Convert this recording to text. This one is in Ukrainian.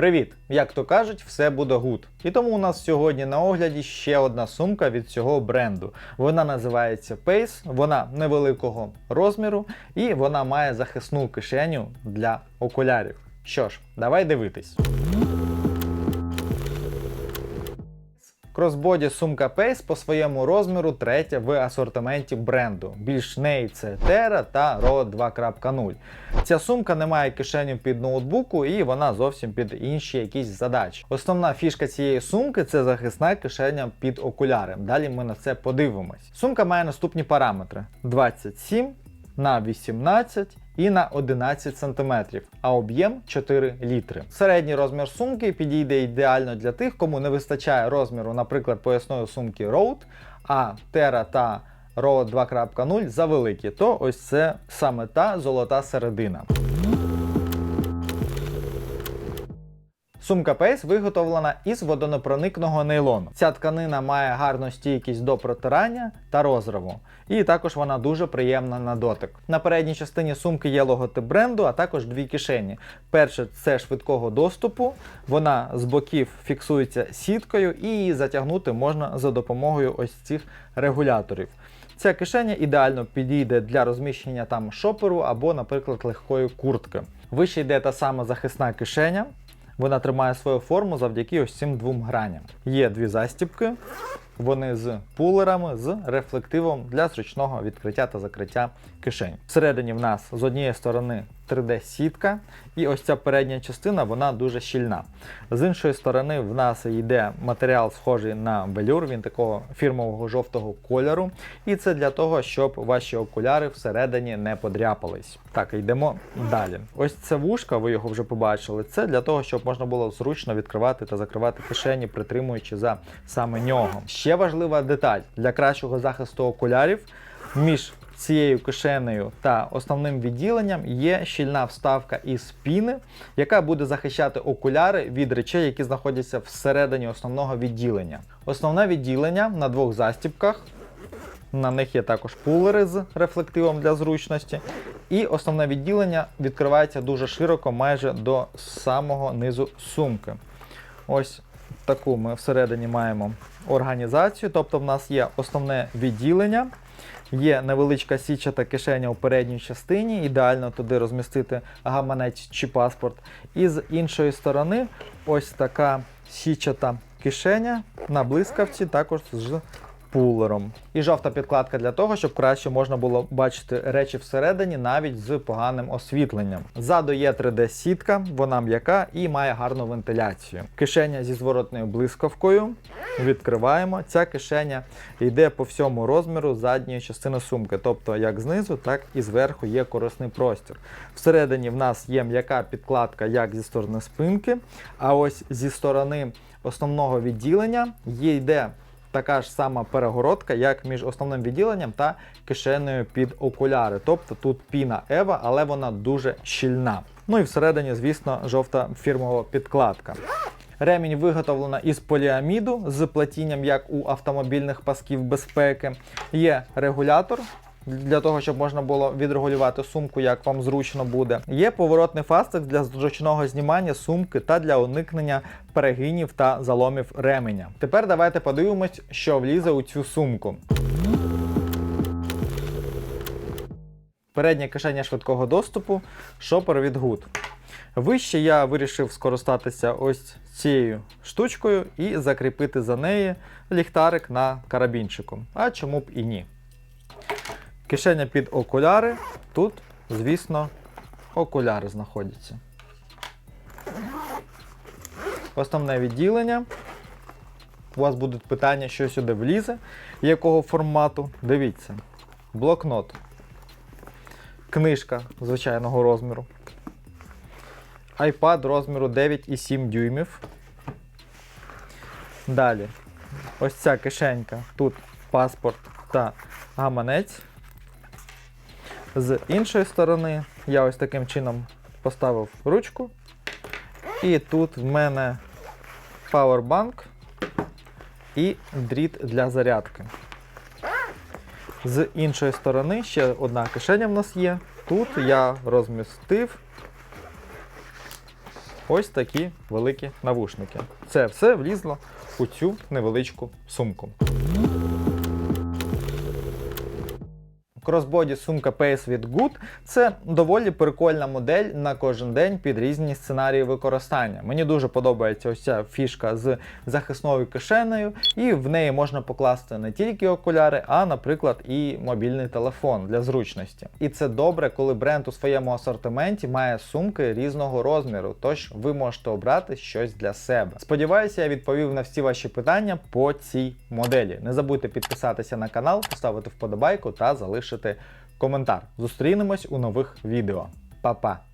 Привіт! Як то кажуть, все буде гуд. І тому у нас сьогодні на огляді ще одна сумка від цього бренду. Вона називається Pace, вона невеликого розміру і вона має захисну кишеню для окулярів. Що ж, давай дивитись. Кросбоді сумка Pace по своєму розміру третя в асортименті бренду. Більш неї це Terra та Ro 2.0. Ця сумка не має кишеню під ноутбуку і вона зовсім під інші якісь задачі. Основна фішка цієї сумки це захисна кишеня під окуляри. Далі ми на це подивимось. Сумка має наступні параметри: 27 на 18 і на 11 см, а об'єм 4 літри. Середній розмір сумки підійде ідеально для тих, кому не вистачає розміру, наприклад, поясної сумки Road, а Terra та Road 2.0 завеликі, то ось це саме та золота середина. Сумка Pace виготовлена із водонепроникного нейлону. Ця тканина має гарну стійкість до протирання та розриву, і також вона дуже приємна на дотик. На передній частині сумки є логотип бренду, а також дві кишені. Перше це швидкого доступу, вона з боків фіксується сіткою, і її затягнути можна за допомогою ось цих регуляторів. Ця кишеня ідеально підійде для розміщення там шоперу або, наприклад, легкої куртки. Вище йде та сама захисна кишеня. Вона тримає свою форму завдяки ось цим двом граням. Є дві застібки, вони з пулерами, з рефлективом для зручного відкриття та закриття кишень. Всередині в нас з однієї сторони 3D-сітка, і ось ця передня частина вона дуже щільна. З іншої сторони, в нас йде матеріал, схожий на велюр, він такого фірмового жовтого кольору. І це для того, щоб ваші окуляри всередині не подряпались. Так, йдемо далі. Ось це вушка, ви його вже побачили. Це для того, щоб можна було зручно відкривати та закривати кишені, притримуючи за саме нього. Ще важлива деталь для кращого захисту окулярів між цією кишенею та основним відділенням є щільна вставка із піни, яка буде захищати окуляри від речей, які знаходяться всередині основного відділення. Основне відділення на двох застібках. На них є також пулери з рефлективом для зручності. І основне відділення відкривається дуже широко, майже до самого низу сумки. Ось таку ми всередині маємо організацію. Тобто, в нас є основне відділення, є невеличка січата кишеня у передній частині, ідеально туди розмістити гаманець чи паспорт. І з іншої сторони, ось така січата кишеня на блискавці, також з пулером. І жовта підкладка для того, щоб краще можна було бачити речі всередині, навіть з поганим освітленням. Ззаду є 3D-сітка, вона м'яка і має гарну вентиляцію. Кишеня зі зворотною блискавкою. Відкриваємо. Ця кишеня йде по всьому розміру задньої частини сумки, тобто як знизу, так і зверху є корисний простір. Всередині в нас є м'яка підкладка як зі сторони спинки, а ось зі сторони основного відділення є йде така ж сама перегородка, як між основним відділенням та кишенею під окуляри. Тобто тут піна Ева, але вона дуже щільна. Ну і всередині, звісно, жовта фірмова підкладка. Ремінь виготовлена із поліаміду з платінням, як у автомобільних пасків безпеки. Є регулятор. Для того, щоб можна було відрегулювати сумку, як вам зручно буде. Є поворотний фастик для зручного знімання сумки та для уникнення перегинів та заломів ременя. Тепер давайте подивимось, що влізе у цю сумку. Передня кишеня швидкого доступу, шопер від Good. Вище я вирішив скористатися ось цією штучкою і закріпити за неї ліхтарик на карабінчику. А чому б і ні? Кишеня під окуляри. Тут, звісно, окуляри знаходяться. Основне відділення. У вас будуть питання, що сюди влізе, якого формату. Дивіться. Блокнот. Книжка звичайного розміру. iPad розміру 9,7 дюймів. Далі. Ось ця кишенька. Тут паспорт та гаманець. З іншої сторони я ось таким чином поставив ручку. І тут в мене павербанк і дріт для зарядки. З іншої сторони ще одна кишеня в нас є. Тут я розмістив ось такі великі навушники. Це все влізло у цю невеличку сумку. Кросбоді сумка Pace від Good це доволі прикольна модель на кожен день під різні сценарії використання. Мені дуже подобається ось ця фішка з захисною кишенею, і в неї можна покласти не тільки окуляри, а, наприклад, і мобільний телефон для зручності. І це добре, коли бренд у своєму асортименті має сумки різного розміру, тож ви можете обрати щось для себе. Сподіваюся, я відповів на всі ваші питання по цій моделі. Не забудьте підписатися на канал, поставити вподобайку та залишити коментар. Зустрінемось у нових відео. Па-па!